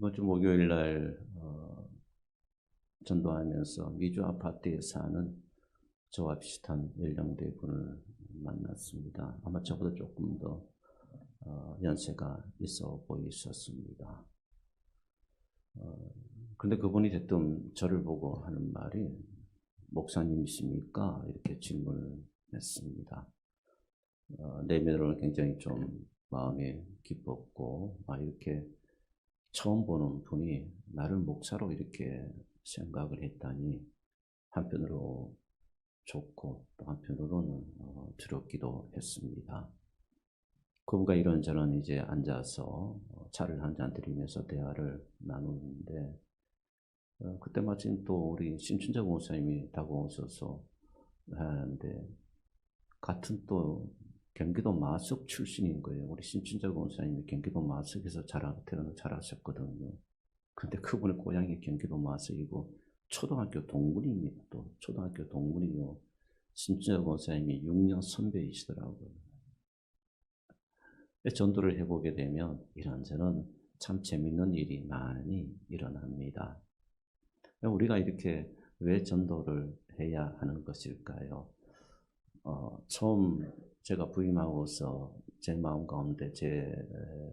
이번 주 목요일 날 어, 전도하면서 미주 아파트에 사는 저와 비슷한 연령대 분을 만났습니다. 아마 저보다 조금 더 어, 연세가 있어 보이셨습니다. 어, 근데 그분이 대뜸 저를 보고 하는 말이 목사님이십니까? 이렇게 질문을 했습니다. 어, 내면으로는 굉장히 좀 마음이 기뻤고, 아, 이렇게 처음 보는 분이 나를 목사로 이렇게 생각을 했다니, 한편으로 좋고, 또 한편으로는 어, 두렵기도 했습니다. 그분과 이런저런 이제 앉아서 어, 차를 한잔 드리면서 대화를 나누는데, 어, 그때 마침 또 우리 신춘자 목사님이 다가오셔서 하는데, 같은 또 경기도 마석 출신인 거예요. 우리 신춘자 권사님이 경기도 마석에서 자라, 태어나 자라셨거든요. 근데 그분의 고향이 경기도 마석이고, 초등학교 동문입니다. 또, 초등학교 동문이요. 신춘자 권사님이 6년 선배이시더라고요. 전도를 해보게 되면 이런저런 참 재밌는 일이 많이 일어납니다. 우리가 이렇게 왜 전도를 해야 하는 것일까요? 어, 처음 제가 부임하고서 제 마음 가운데 제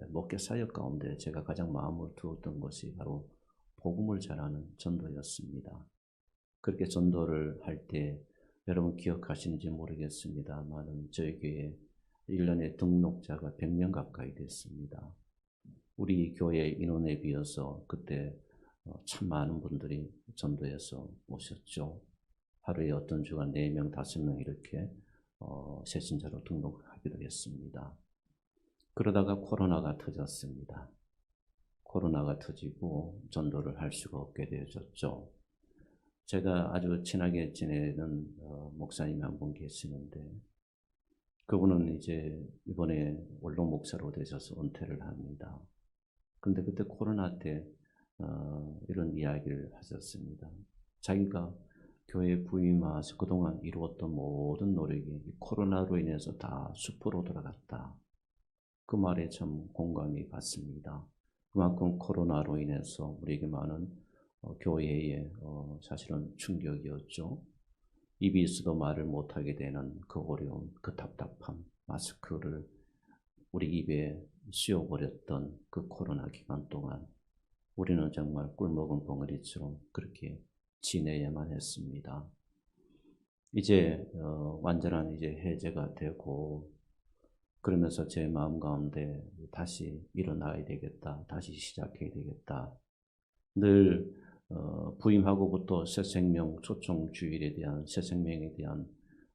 목회 사역 가운데 제가 가장 마음을 두었던 것이 바로 복음을 전하는 전도였습니다. 그렇게 전도를 할 때 여러분 기억하시는지 모르겠습니다만 저희 교회 1년에 등록자가 100명 가까이 됐습니다. 우리 교회 인원에 비해서 그때 어, 참 많은 분들이 전도해서 오셨죠. 하루에 어떤 주가 4명, 5명 이렇게 어, 새신자로 등록하기도 했습니다. 그러다가 코로나가 터졌습니다. 코로나가 터지고 전도를 할 수가 없게 되어졌죠. 제가 아주 친하게 지내는 어, 목사님이 한 분 계시는데 그분은 이제 이번에 원로 목사로 되셔서 은퇴를 합니다. 근데 그때 코로나 때 어, 이런 이야기를 하셨습니다. 자기가 교회 부임하서 그동안 이루었던 모든 노력이 코로나로 인해서 다 숲으로 돌아갔다. 그 말에 참 공감이 갔습니다. 그만큼 코로나로 인해서 우리에게 많은 어, 교회에 어, 사실은 충격이었죠. 있어도 말을 못하게 되는 그 어려움, 그 답답함, 마스크를 우리 입에 씌워버렸던 그 코로나 기간 동안 우리는 정말 꿀먹은 벙어리처럼 그렇게 지내야만 했습니다. 이제 어, 완전한 이제 해제가 되고 그러면서 제 마음 가운데 다시 일어나야 되겠다, 다시 시작해야 되겠다. 늘 어, 부임하고부터 새 생명 초청 주일에 대한 새 생명에 대한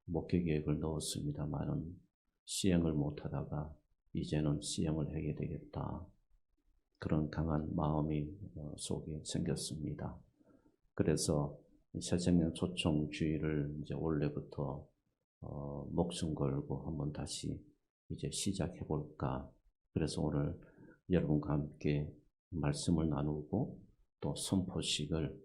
목회 계획을 넣었습니다만은 시행을 못하다가 이제는 시행을 해야 되겠다. 그런 강한 마음이 어, 속에 생겼습니다. 그래서 새생명 초청 주의를 이제 올해부터 어, 목숨 걸고 한번 다시 이제 시작해 볼까. 그래서 오늘 여러분과 함께 말씀을 나누고 또 선포식을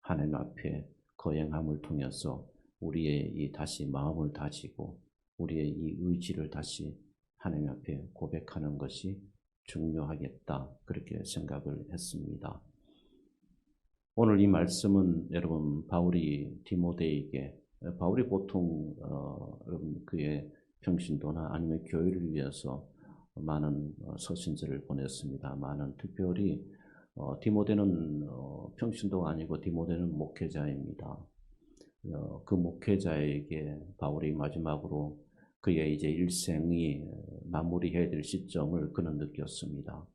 하나님 앞에 거행함을 통해서 우리의 이 다시 마음을 다지고 우리의 이 의지를 다시 하나님 앞에 고백하는 것이 중요하겠다. 그렇게 생각을 했습니다. 오늘 이 말씀은 여러분 바울이 디모데에게 바울이 보통 어, 그의 평신도나 아니면 교회를 위해서 많은 어, 서신지를 보냈습니다. 많은 특별히 어, 디모데는 어, 평신도가 아니고 디모데는 목회자입니다. 어, 그 목회자에게 바울이 마지막으로 그의 이제 일생이 마무리해야 될 시점을 그는 느꼈습니다.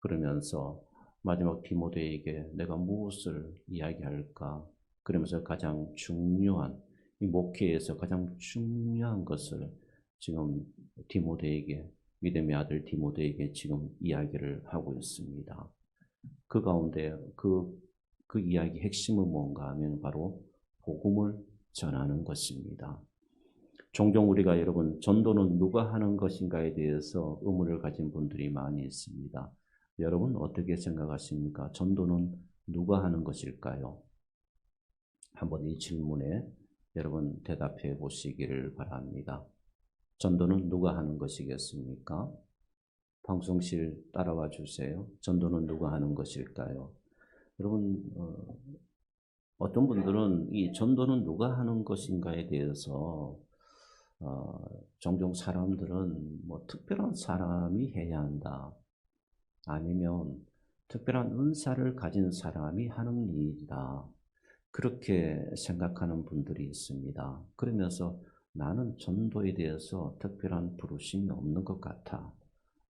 그러면서 마지막 디모데에게 내가 무엇을 이야기할까? 그러면서 가장 중요한 이 목회에서 가장 중요한 것을 지금 디모데에게 믿음의 아들 디모데에게 지금 이야기를 하고 있습니다. 그 가운데 그, 그 이야기 핵심은 뭔가 하면 바로 복음을 전하는 것입니다. 종종 우리가 여러분 전도는 누가 하는 것인가에 대해서 의문을 가진 분들이 많이 있습니다. 여러분 어떻게 생각하십니까? 전도는 누가 하는 것일까요? 한번 이 질문에 여러분 대답해 보시기를 바랍니다. 전도는 누가 하는 것이겠습니까? 방송실 따라와 주세요. 전도는 누가 하는 것일까요? 여러분 어, 어떤 분들은 이 전도는 누가 하는 것인가에 대해서 어, 종종 사람들은 뭐 특별한 사람이 해야 한다. 아니면 특별한 은사를 가진 사람이 하는 일이다. 그렇게 생각하는 분들이 있습니다. 그러면서 나는 전도에 대해서 특별한 부르심이 없는 것 같아.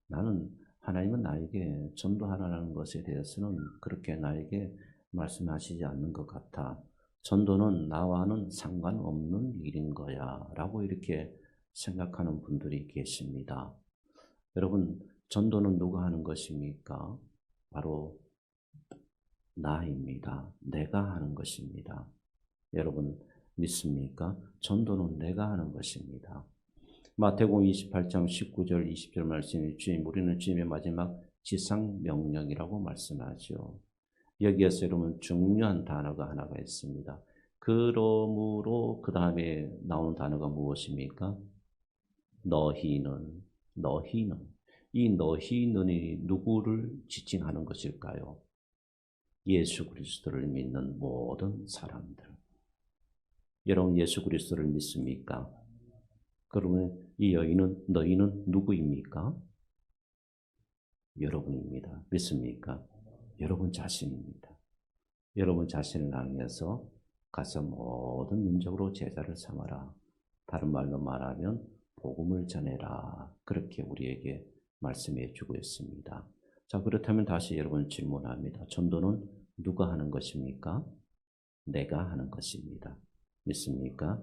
나는 하나님은 나에게 전도하라는 것에 대해서는 그렇게 나에게 말씀하시지 않는 것 같아. 전도는 나와는 상관없는 일인 거야. 라고 이렇게 생각하는 분들이 계십니다. 여러분, 전도는 누가 하는 것입니까? 바로 나입니다. 내가 하는 것입니다. 여러분, 믿습니까? 전도는 내가 하는 것입니다. 마태복음 28장 19절 20절 말씀이 주님 우리는 주님의 마지막 지상 명령이라고 말씀하죠. 여기에서 여러분 중요한 단어가 하나가 있습니다. 그러므로 그 다음에 나오는 단어가 무엇입니까? 너희는 너희는 이 너희는이 누구를 지칭하는 것일까요? 예수 그리스도를 믿는 모든 사람들. 여러분 예수 그리스도를 믿습니까? 그러면 이 여인은 너희는 누구입니까? 여러분입니다. 믿습니까? 여러분 자신입니다. 여러분 자신을 향해서 가서 모든 민족으로 제자를 삼아라. 다른 말로 말하면 복음을 전해라. 그렇게 우리에게 말씀해 주고 있습니다. 자, 그렇다면 다시 여러분 질문합니다. 전도는 누가 하는 것입니까? 내가 하는 것입니다. 믿습니까?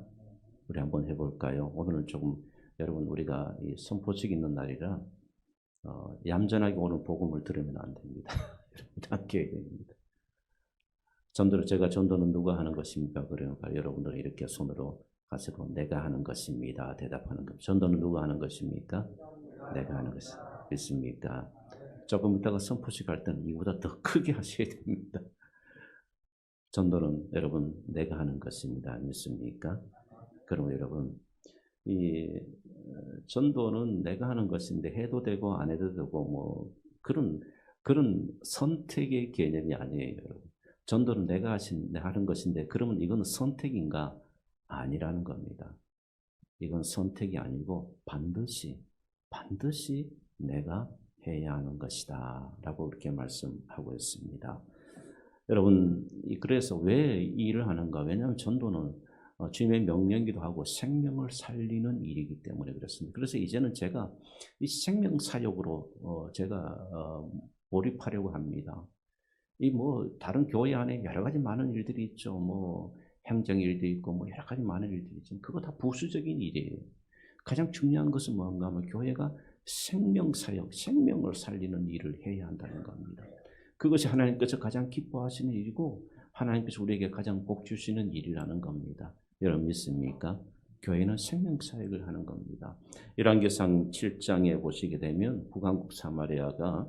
우리 한번 해볼까요? 오늘은 조금 여러분 우리가 이 선포식 있는 날이라 어, 얌전하게 오늘 복음을 들으면 안 됩니다. 여러분 해야 됩니다. 전도를 제가 전도는 누가 하는 것입니까? 그러니까 여러분들 이렇게 손으로 가지고 내가 하는 것입니다. 대답하는 것. 전도는 누가 하는 것입니까? 내가 하는 것이 믿습니까? 조금 이따가 선포식 할 때는 이보다 더 크게 하셔야 됩니다. 전도는 여러분 내가 하는 것입니다. 믿습니까? 그럼 여러분 이 전도는 내가 하는 것인데 해도 되고 안 해도 되고 뭐 그런 그런 선택의 개념이 아니에요, 여러분. 전도는 내가 하신 하는 것인데 그러면 이건 선택인가 아니라는 겁니다. 이건 선택이 아니고 반드시 반드시 내가 해야 하는 것이다 라고 이렇게 말씀하고 있습니다. 여러분 그래서 왜 일을 하는가? 왜냐하면 전도는 어, 주님의 명령기도 하고 생명을 살리는 일이기 때문에 그렇습니다. 그래서 이제는 제가 이 생명 사역으로 어, 제가 어, 몰입하려고 합니다. 이 뭐 다른 교회 안에 여러 가지 많은 일들이 있죠. 뭐 행정 일도 있고 뭐 여러 가지 많은 일들이 있죠. 그거 다 부수적인 일이에요. 가장 중요한 것은 뭔가 하면 교회가 생명 사역, 생명을 살리는 일을 해야 한다는 겁니다. 그것이 하나님께서 가장 기뻐하시는 일이고 하나님께서 우리에게 가장 복 주시는 일이라는 겁니다. 여러분 믿습니까? 교회는 생명 사역을 하는 겁니다. 열왕기상 7장에 보시게 되면 북왕국 사마리아가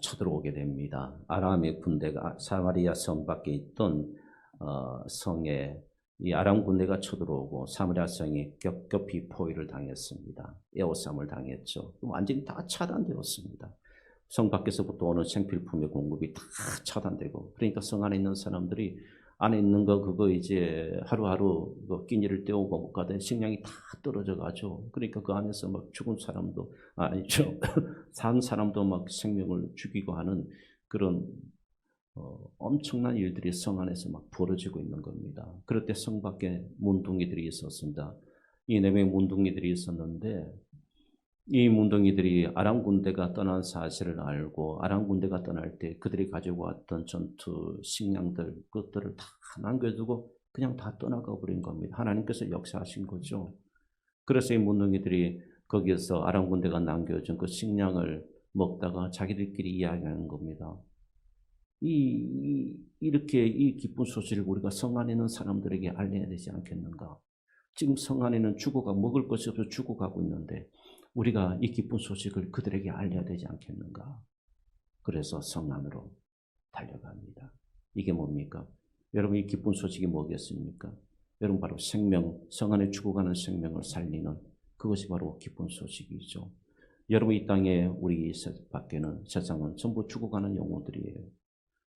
쳐들어오게 됩니다. 아람의 군대가 사마리아 성 밖에 있던 어, 성에 이 아람 군대가 쳐들어오고 사마리아 성이 겹겹이 포위를 당했습니다. 에워싸움을 당했죠. 완전히 다 차단되었습니다. 성 밖에서부터 오는 생필품의 공급이 다 차단되고 그러니까 성 안에 있는 사람들이 안에 있는 거 그거 이제 하루하루 그 끼니를 때우고 못 가던 식량이 다 떨어져 가죠. 그러니까 그 안에서 막 죽은 사람도 아니죠. 산 사람도 막 생명을 죽이고 하는 그런 어, 엄청난 일들이 성 안에서 막 벌어지고 있는 겁니다. 그럴 때 성 밖에 문둥이들이 있었습니다. 이네 문둥이들이 있었는데 이 문둥이들이 아람 군대가 떠난 사실을 알고 아람 군대가 떠날 때 그들이 가지고 왔던 전투 식량들 그것들을 다 남겨두고 그냥 다 떠나가 버린 겁니다. 하나님께서 역사하신 거죠. 그래서 이 문둥이들이 거기에서 아람 군대가 남겨준 그 식량을 먹다가 자기들끼리 이야기하는 겁니다. 이, 이 이렇게 이 기쁜 소식을 우리가 성 안에 있는 사람들에게 알려야 되지 않겠는가? 지금 성 안에는 죽어가 먹을 것이 없어 죽어가고 있는데 우리가 이 기쁜 소식을 그들에게 알려야 되지 않겠는가? 그래서 성 안으로 달려갑니다. 이게 뭡니까? 여러분 이 기쁜 소식이 뭐겠습니까? 여러분 바로 생명, 성 안에 죽어가는 생명을 살리는 그것이 바로 기쁜 소식이죠. 여러분 이 땅에 우리 세- 밖에는 세상은 전부 죽어가는 영혼들이에요.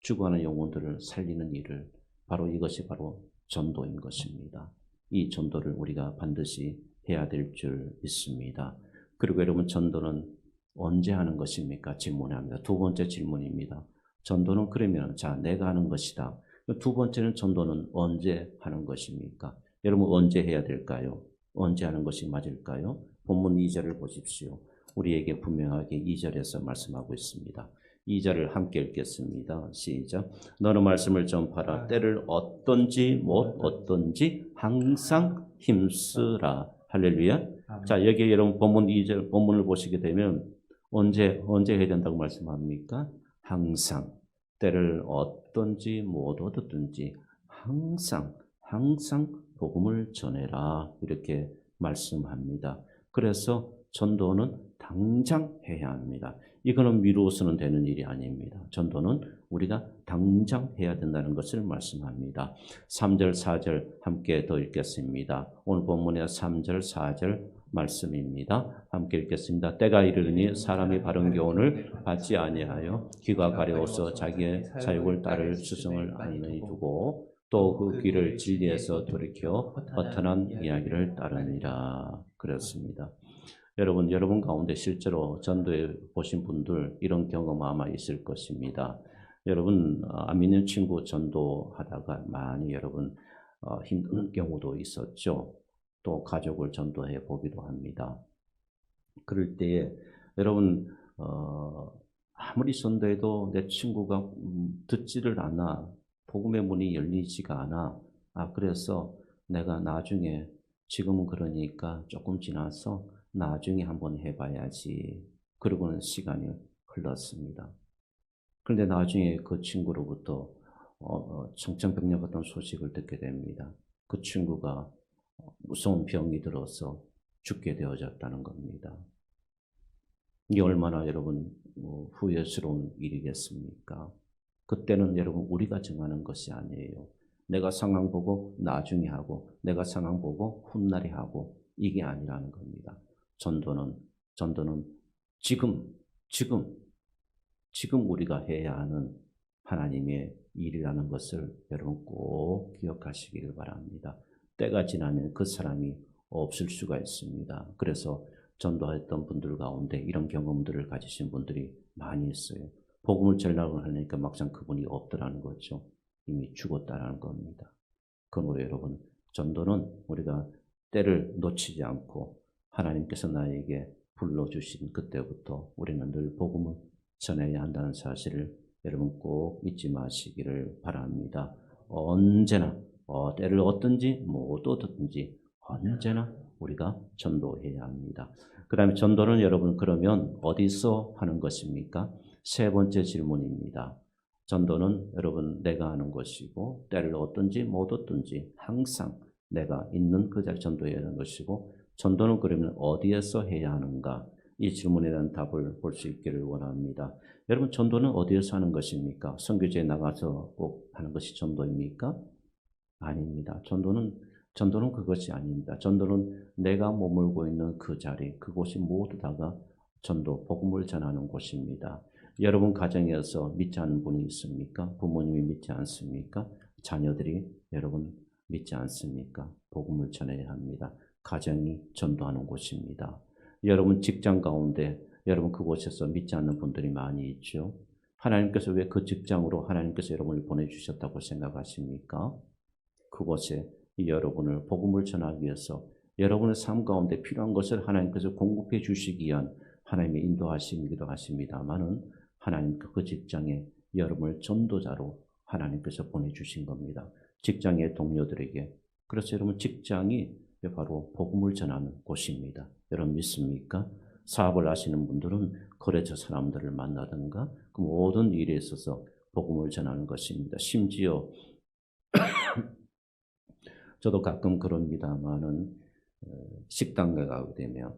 죽어가는 영혼들을 살리는 일을 바로 이것이 바로 전도인 것입니다. 이 전도를 우리가 반드시 해야 될 줄 믿습니다. 그리고 여러분 전도는 언제 하는 것입니까? 질문합니다. 두 번째 질문입니다. 전도는 그러면 자 내가 하는 것이다. 두 번째는 전도는 언제 하는 것입니까? 여러분 언제 해야 될까요? 언제 하는 것이 맞을까요? 본문 2절을 보십시오. 우리에게 분명하게 2절에서 말씀하고 있습니다. 2절을 함께 읽겠습니다. 시작. 너는 말씀을 전파라. 때를 어떤지 못 어떤지 항상 힘쓰라. 할렐루야. 자, 여기 여러분 본문 2절 본문을 보시게 되면 언제 언제 해야 된다고 말씀합니까? 항상 때를 어떤지 못 얻었든지 항상 항상 복음을 전해라 이렇게 말씀합니다. 그래서 전도는 당장 해야 합니다. 이거는 미루어서는 되는 일이 아닙니다. 전도는 우리가 당장 해야 된다는 것을 말씀합니다. 3절, 4절 함께 더 읽겠습니다. 오늘 본문의 3절, 4절 말씀입니다. 함께 읽겠습니다. 때가 이르니 사람이 바른 교훈을 받지 아니하여 귀가 가려워서 자기의 사욕을 따를 수성을 안에 두고 또 그 귀를 진리에서 돌이켜 허탄한 이야기를 따르니라. 그렇습니다. 여러분, 여러분 가운데 실제로 전도에 보신 분들 이런 경험 아마 있을 것입니다. 여러분, 어, 안 믿는 친구 전도하다가 많이 여러분 어, 힘든 경우도 있었죠. 또 가족을 전도해 보기도 합니다. 그럴 때에 여러분 어, 아무리 전도해도 내 친구가 음, 듣지를 않아 복음의 문이 열리지가 않아. 아 그래서 내가 나중에 지금은 그러니까 조금 지나서 나중에 한번 해봐야지. 그러고는 시간이 흘렀습니다. 그런데 나중에 그 친구로부터 어, 어, 청천벽력 같은 소식을 듣게 됩니다. 그 친구가 무서운 병이 들어서 죽게 되어졌다는 겁니다. 이게 얼마나 여러분 어, 후회스러운 일이겠습니까? 그때는 여러분 우리가 정하는 것이 아니에요. 내가 상황 보고 나중에 하고 내가 상황 보고 훗날에 하고 이게 아니라는 겁니다. 전도는 전도는 지금 지금 지금 우리가 해야 하는 하나님의 일이라는 것을 여러분 꼭 기억하시기를 바랍니다. 때가 지나면 그 사람이 없을 수가 있습니다. 그래서 전도했던 분들 가운데 이런 경험들을 가지신 분들이 많이 있어요. 복음을 전하고 하니까 막상 그분이 없더라는 거죠. 이미 죽었다라는 겁니다. 그러므로 여러분, 전도는 우리가 때를 놓치지 않고 하나님께서 나에게 불러주신 그때부터 우리는 늘 복음을 전해야 한다는 사실을 여러분 꼭 잊지 마시기를 바랍니다. 언제나 어, 때를 얻든지 못 얻든지 언제나 우리가 전도해야 합니다. 그 다음에 전도는 여러분 그러면 어디서 하는 것입니까? 세 번째 질문입니다. 전도는 여러분 내가 하는 것이고 때를 얻든지 못 얻든지 항상 내가 있는 그 자리 전도해야 하는 것이고 전도는 그러면 어디에서 해야 하는가? 이 질문에 대한 답을 볼 수 있기를 원합니다. 여러분 전도는 어디에서 하는 것입니까? 선교지에 나가서 꼭 하는 것이 전도입니까? 아닙니다. 전도는 전도는 그것이 아닙니다. 전도는 내가 머물고 있는 그 자리, 그곳이 모두 다가 전도, 복음을 전하는 곳입니다. 여러분 가정에서 믿지 않는 분이 있습니까? 부모님이 믿지 않습니까? 자녀들이 여러분 믿지 않습니까? 복음을 전해야 합니다. 가정이 전도하는 곳입니다. 여러분 직장 가운데 여러분 그곳에서 믿지 않는 분들이 많이 있죠. 하나님께서 왜 그 직장으로 하나님께서 여러분을 보내주셨다고 생각하십니까? 그곳에 여러분을 복음을 전하기 위해서 여러분의 삶 가운데 필요한 것을 하나님께서 공급해 주시기 위한 하나님의 인도하심이기도 하십니다만은 하나님 그 직장에 여러분을 전도자로 하나님께서 보내주신 겁니다. 직장의 동료들에게 그래서 여러분 직장이 바로 복음을 전하는 곳입니다. 여러분 믿습니까? 사업을 하시는 분들은 거래처 사람들을 만나든가 그 모든 일에 있어서 복음을 전하는 것입니다. 심지어 저도 가끔 그럽니다만은 어, 식당에 가게 되면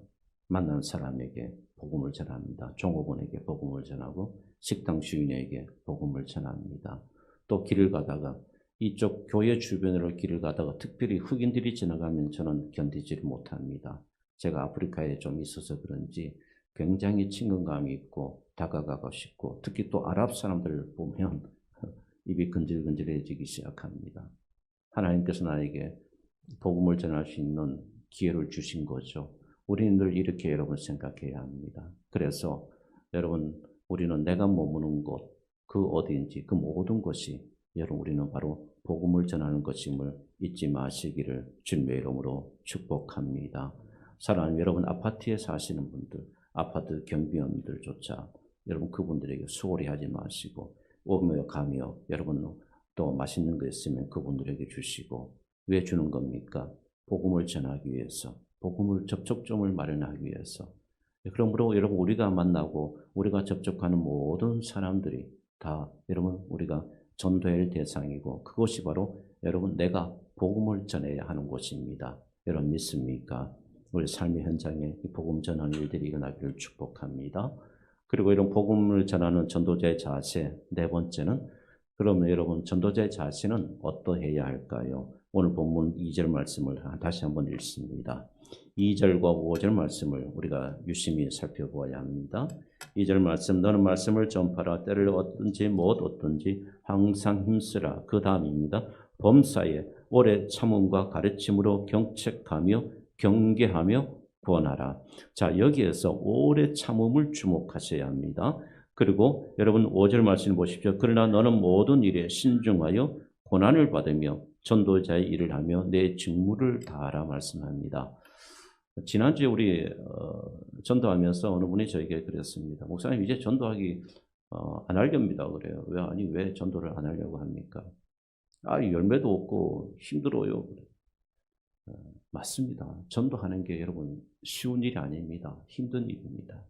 만난 사람에게 복음을 전합니다. 종업원에게 복음을 전하고 식당 주인에게 복음을 전합니다. 또 길을 가다가 이쪽 교회 주변으로 길을 가다가 특별히 흑인들이 지나가면 저는 견디지를 못합니다. 제가 아프리카에 좀 있어서 그런지 굉장히 친근감이 있고 다가가고 싶고 특히 또 아랍 사람들을 보면 입이 근질근질해지기 시작합니다. 하나님께서 나에게 복음을 전할 수 있는 기회를 주신 거죠. 우리는 늘 이렇게 여러분 생각해야 합니다. 그래서 여러분 우리는 내가 머무는 곳, 그 어디인지 그 모든 것이 여러분 우리는 바로 복음을 전하는 것임을 잊지 마시기를 주님의 이름으로 축복합니다. 사랑하는 여러분 아파트에 사시는 분들, 아파트 경비원들조차 여러분 그분들에게 수고리 하지 마시고 오며 가며 여러분 또 맛있는 거 있으면 그분들에게 주시고 왜 주는 겁니까? 복음을 전하기 위해서, 복음을 접촉점을 마련하기 위해서. 그러므로 여러분 우리가 만나고 우리가 접촉하는 모든 사람들이 다 여러분 우리가 전도할 대상이고 그것이 바로 여러분 내가 복음을 전해야 하는 곳입니다. 여러분 믿습니까? 우리 삶의 현장에 복음 전하는 일들이 일어나기를 축복합니다. 그리고 이런 복음을 전하는 전도자의 자세 네 번째는 그러면 여러분 전도자의 자세는 어떠해야 할까요? 오늘 본문 2절 말씀을 다시 한번 읽습니다. 2절과 5절 말씀을 우리가 유심히 살펴보아야 합니다. 2절 말씀 너는 말씀을 전파라 때를 얻든지 못 얻든지 항상 힘쓰라 그 다음입니다. 범사에 오래 참음과 가르침으로 경책하며 경계하며 구원하라. 자 여기에서 오래 참음을 주목하셔야 합니다. 그리고 여러분 5절 말씀을 보십시오. 그러나 너는 모든 일에 신중하여 고난을 받으며 전도자의 일을 하며 내 직무를 다하라 말씀합니다. 지난주에 우리 어, 전도하면서 어느 분이 저에게 그랬습니다. 목사님 이제 전도하기 어, 안 하렵니다. 그래요. 왜 아니 왜 전도를 안 하려고 합니까? 아 열매도 없고 힘들어요. 어, 맞습니다. 전도하는 게 여러분 쉬운 일이 아닙니다. 힘든 일입니다.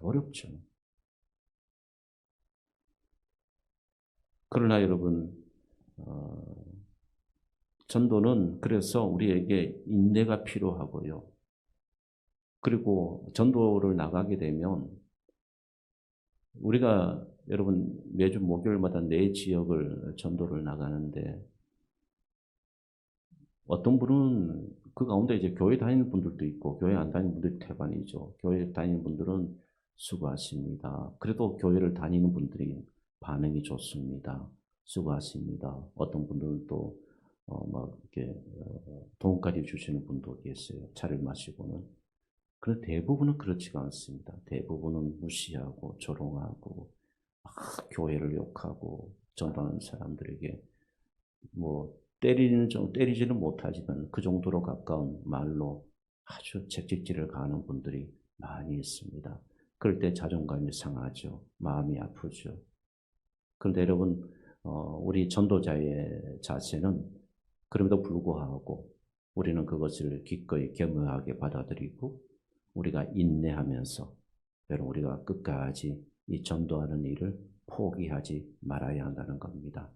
어렵죠. 그러나 여러분 어, 전도는 그래서 우리에게 인내가 필요하고요. 그리고 전도를 나가게 되면 우리가 여러분 매주 목요일마다 내 지역을 전도를 나가는데 어떤 분은 그 가운데 이제 교회 다니는 분들도 있고 교회 안 다니는 분들이 태반이죠. 교회 다니는 분들은 수고하십니다. 그래도 교회를 다니는 분들이 반응이 좋습니다. 수고하십니다. 어떤 분들은 또, 어, 막, 이렇게, 어, 돈까지 주시는 분도 계세요. 차를 마시고는. 그런데 대부분은 그렇지가 않습니다. 대부분은 무시하고, 조롱하고, 막 교회를 욕하고, 전도하는 사람들에게, 뭐, 때리는 정 때리지는 못하지만 그 정도로 가까운 말로 아주 채찍질을 가하는 분들이 많이 있습니다. 그럴 때 자존감이 상하죠. 마음이 아프죠. 그런데 여러분, 어, 우리 전도자의 자세는 그럼에도 불구하고 우리는 그것을 기꺼이 겸허하게 받아들이고 우리가 인내하면서 여러분 우리가 끝까지 이 전도하는 일을 포기하지 말아야 한다는 겁니다.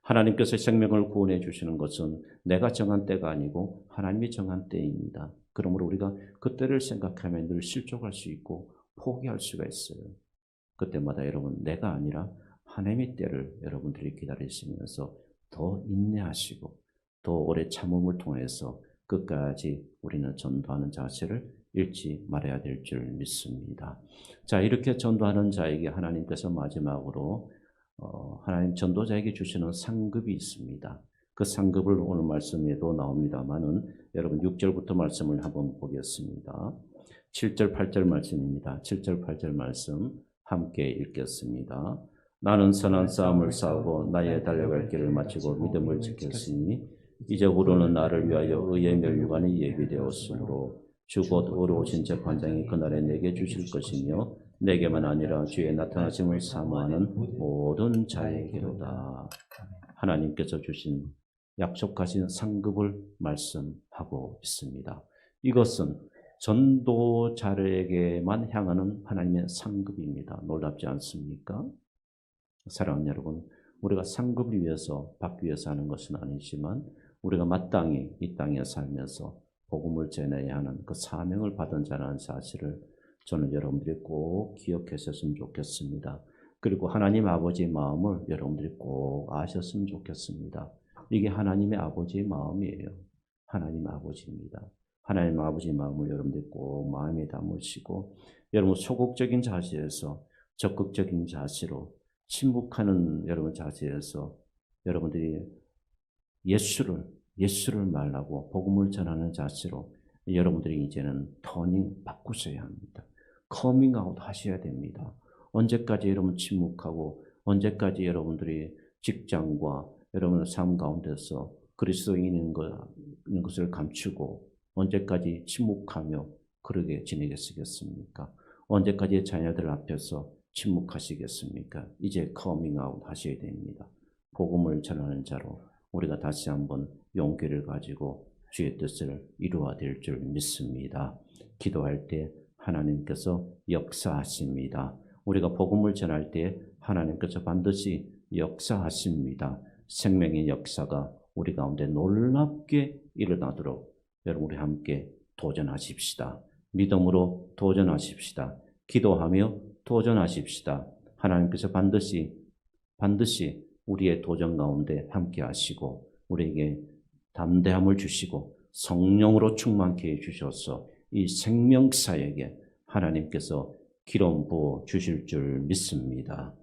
하나님께서 생명을 구원해 주시는 것은 내가 정한 때가 아니고 하나님이 정한 때입니다. 그러므로 우리가 그때를 생각하면 늘 실족할 수 있고 포기할 수가 있어요. 그때마다 여러분 내가 아니라 하나님의 때를 여러분들이 기다리시면서 더 인내하시고 더 오래 참음을 통해서 끝까지 우리는 전도하는 자세를 잃지 말아야 될 줄 믿습니다. 자, 이렇게 전도하는 자에게 하나님께서 마지막으로 어, 하나님 전도자에게 주시는 상급이 있습니다. 그 상급을 오늘 말씀에도 나옵니다만은 여러분 6절부터 말씀을 한번 보겠습니다. 7절, 8절 말씀입니다. 7절, 8절 말씀 함께 읽겠습니다. 나는 선한 싸움을 싸우고 나의 달려갈 길을 마치고 믿음을 지켰으니 이제부로는 나를 위하여 의의 멸류관이 예비되었으므로 주곧 의로우신 재판장이 그날에 내게 주실 것이며 내게만 아니라 주의 나타나심을 사모하는 모든 자에게로다. 하나님께서 주신 약속하신 상급을 말씀하고 있습니다. 이것은 전도자에게만 향하는 하나님의 상급입니다. 놀랍지 않습니까? 사랑하는 여러분, 우리가 상급을 위해서 받기 위해서 하는 것은 아니지만 우리가 마땅히 이 땅에 살면서 복음을 전해야 하는 그 사명을 받은 자라는 사실을 저는 여러분들이 꼭 기억하셨으면 좋겠습니다. 그리고 하나님 아버지의 마음을 여러분들이 꼭 아셨으면 좋겠습니다. 이게 하나님의 아버지의 마음이에요. 하나님 아버지입니다. 하나님 아버지 마음을 여러분들이 꼭 마음에 담으시고 여러분 소극적인 자세에서 적극적인 자세로 침묵하는 여러분 자세에서 여러분들이 예수를 예수를 말하고 복음을 전하는 자세로 여러분들이 이제는 터닝 바꾸셔야 합니다. 커밍아웃 하셔야 됩니다. 언제까지 여러분 침묵하고 언제까지 여러분들이 직장과 여러분의 삶 가운데서 그리스도인인 것을 감추고 언제까지 침묵하며 그러게 지내겠습니까? 언제까지 자녀들 앞에서 침묵하시겠습니까? 이제 커밍아웃 하셔야 됩니다. 복음을 전하는 자로 우리가 다시 한번 용기를 가지고 주의 뜻을 이루어야 될줄 믿습니다. 기도할 때 하나님께서 역사하십니다. 우리가 복음을 전할 때 하나님께서 반드시 역사하십니다. 생명의 역사가 우리 가운데 놀랍게 일어나도록 여러분 우리 함께 도전하십시다. 믿음으로 도전하십시다. 기도하며 도전하십시다. 하나님께서 반드시 반드시 우리의 도전 가운데 함께 하시고 우리에게 담대함을 주시고 성령으로 충만케 해 주셔서 이 생명사에게 하나님께서 기름 부어 주실 줄 믿습니다.